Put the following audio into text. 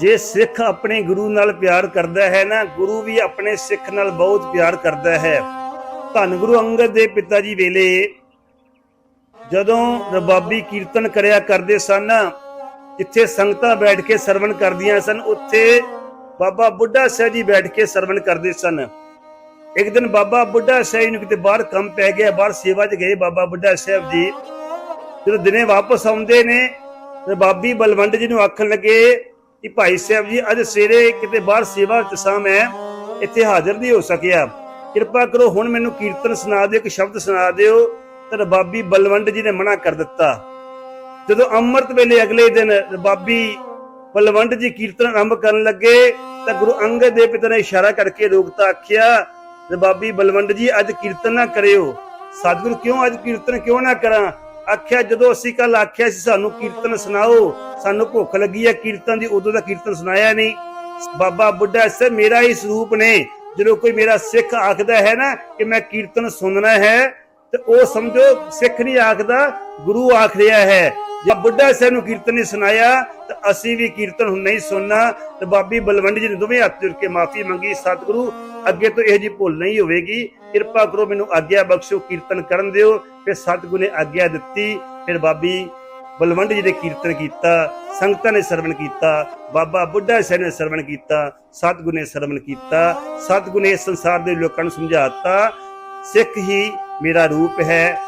ਜੇ ਸਿੱਖ ਆਪਣੇ ਗੁਰੂ ਨਾਲ ਪਿਆਰ ਕਰਦਾ ਹੈ ਨਾ, ਗੁਰੂ ਵੀ ਆਪਣੇ ਸਿੱਖ ਨਾਲ ਬਹੁਤ ਪਿਆਰ ਕਰਦਾ ਹੈ। ਧੰਨ ਗੁਰੂ ਅੰਗਦ ਦੇ ਪਿਤਾ ਜੀ ਵੇਲੇ ਜਦੋਂ ਰਬਾਬੀ ਕੀਰਤਨ ਕਰਿਆ ਕਰਦੇ ਸਨ ਜਿੱਥੇ ਸੰਗਤਾਂ ਬੈਠ ਕੇ ਸਰਵਣ ਕਰਦੀਆਂ ਸਨ, ਉੱਥੇ ਬਾਬਾ ਬੁੱਢਾ ਸਾਹਿਬ ਜੀ ਬੈਠ ਕੇ ਸਰਵਣ ਕਰਦੇ ਸਨ। ਇੱਕ ਦਿਨ ਬਾਬਾ ਬੁੱਢਾ ਸਾਹਿਬ ਨੂੰ ਕਿਤੇ ਬਾਹਰ ਕੰਮ ਪੈ ਗਿਆ, ਬਾਹਰ ਸੇਵਾ 'ਚ ਗਏ ਬਾਬਾ ਬੁੱਢਾ ਸਾਹਿਬ ਜੀ। ਜਦੋਂ ਦਿਨੇ ਵਾਪਸ ਆਉਂਦੇ ਨੇ, ਰਬਾਬੀ ਬਲਵੰਡ ਜੀ ਨੂੰ ਆਖਣ ਲੱਗੇ ਕਿ ਭਾਈ ਸਾਹਿਬ ਜੀ, ਅੱਜ ਸਵੇਰੇ ਕਿਤੇ ਬਾਹਰ ਸੇਵਾ 'ਚ ਸਾਂ ਮੈਂ, ਇੱਥੇ ਹਾਜ਼ਰ ਨਹੀਂ ਹੋ ਸਕਿਆ। ਕਿਰਪਾ ਕਰੋ, ਹੁਣ ਮੈਨੂੰ ਕੀਰਤਨ ਸੁਣਾ ਦਿਓ, ਇੱਕ ਸ਼ਬਦ ਸੁਣਾ ਦਿਓ। ਤਾਂ ਰਬਾਬੀ ਬਲਵੰਡ ਜੀ ਨੇ ਮਨਾ ਕਰ ਦਿੱਤਾ। ਜਦੋਂ ਅੰਮ੍ਰਿਤ ਵੇਲੇ ਅਗਲੇ ਦਿਨ ਰਬਾਬੀ ਬਲਵੰਡ ਜੀ ਕੀਰਤਨ ਆਰੰਭ ਕਰਨ ਲੱਗੇ, ਤਾਂ ਗੁਰੂ ਅੰਗਦ ਦੇਵ ਪਿਤਾ ਨੇ ਇਸ਼ਾਰਾ ਕਰਕੇ ਰੋਕਤਾ, ਆਖਿਆ, ਰਬਾਬੀ ਬਲਵੰਡ ਜੀ, ਅੱਜ ਕੀਰਤਨ ਨਾ ਕਰਿਓ। ਸਤਿਗੁਰੂ ਕਿਉਂ ਅੱਜ ਕੀਰਤਨ ਕਿਉਂ ਨਾ ਕਰਾਂ? ਆਖਿਆ, ਜਦੋਂ ਅਸੀਂ ਕੱਲ ਆਖਿਆ ਸੀ, ਸਾਨੂੰ ਕੀਰਤਨ ਸੁਣਾਓ, ਸਾਨੂੰ ਭੁੱਖ ਲੱਗੀ ਹੈ ਕੀਰਤਨ ਦੀ, ਉਦੋਂ ਦਾ ਕੀਰਤਨ ਸੁਣਾਇਆ ਨਹੀਂ। ਬਾਬਾ ਬੁੱਢਾ ਸੇ ਮੇਰਾ ਹੀ ਸਰੂਪ ਨੇ। ਜਦੋਂ ਕੋਈ ਮੇਰਾ ਸਿੱਖ ਆਖਦਾ ਹੈ ਨਾ ਕਿ ਮੈਂ ਕੀਰਤਨ ਸੁਣਨਾ ਹੈ, ਤੇ ਉਹ ਸਮਝੋ, ਸਿੱਖ ਨਹੀਂ ਆਖਦਾ, ਗੁਰੂ ਆਖ ਰਿਹਾ ਹੈ। ਜੇ ਬੁੱਢਾ ਸਾਹਿਬ ਨੂੰ ਕੀਰਤਨ ਨਹੀਂ ਸੁਣਾਇਆ, ਤਾਂ ਅਸੀਂ ਵੀ ਕੀਰਤਨ ਹੁਣ ਨਹੀਂ ਸੁਣਨਾ। ਤੇ ਬਾਬੀ ਬਲਵੰਡ ਜੀ ਨੇ ਦੋਵੇਂ ਹੱਥ ਜੋੜ ਕੇ ਮਾਫੀ ਮੰਗੀ, ਸਤਿਗੁਰੂ, ਅੱਗੇ ਤੋਂ ਇਹ ਜੀ ਭੁੱਲ ਨਹੀਂ ਹੋਵੇਗੀ। ਕਿਰਪਾ ਕਰੋ ਮੈਨੂੰ ਆਗਿਆ ਬਖਸ਼ੋ, ਕੀਰਤਨ ਕਰਨ ਦਿਓ। ਫਿਰ ਸਤਿਗੁਰੂ ਨੇ ਆਗਿਆ ਦਿੱਤੀ, ਫਿਰ ਬਾਬੀ ਬਲਵੰਡ ਜੀ ਨੇ ਕੀਰਤਨ ਕੀਤਾ, ਸੰਗਤਾਂ ਨੇ ਸਰਵਣ ਕੀਤਾ, ਬਾਬਾ ਬੁੱਢਾ ਸਾਹਿਬ ਨੇ ਸਰਵਣ ਕੀਤਾ, ਸਤਿਗੁਰੂ ਨੇ ਸਰਵਣ ਕੀਤਾ। ਸਤਿਗੁਰੂ ਨੇ ਸੰਸਾਰ ਦੇ ਲੋਕਾਂ ਨੂੰ ਸਮਝਾਤਾ, ਸਿੱਖ ਹੀ ਮੇਰਾ ਰੂਪ ਹੈ।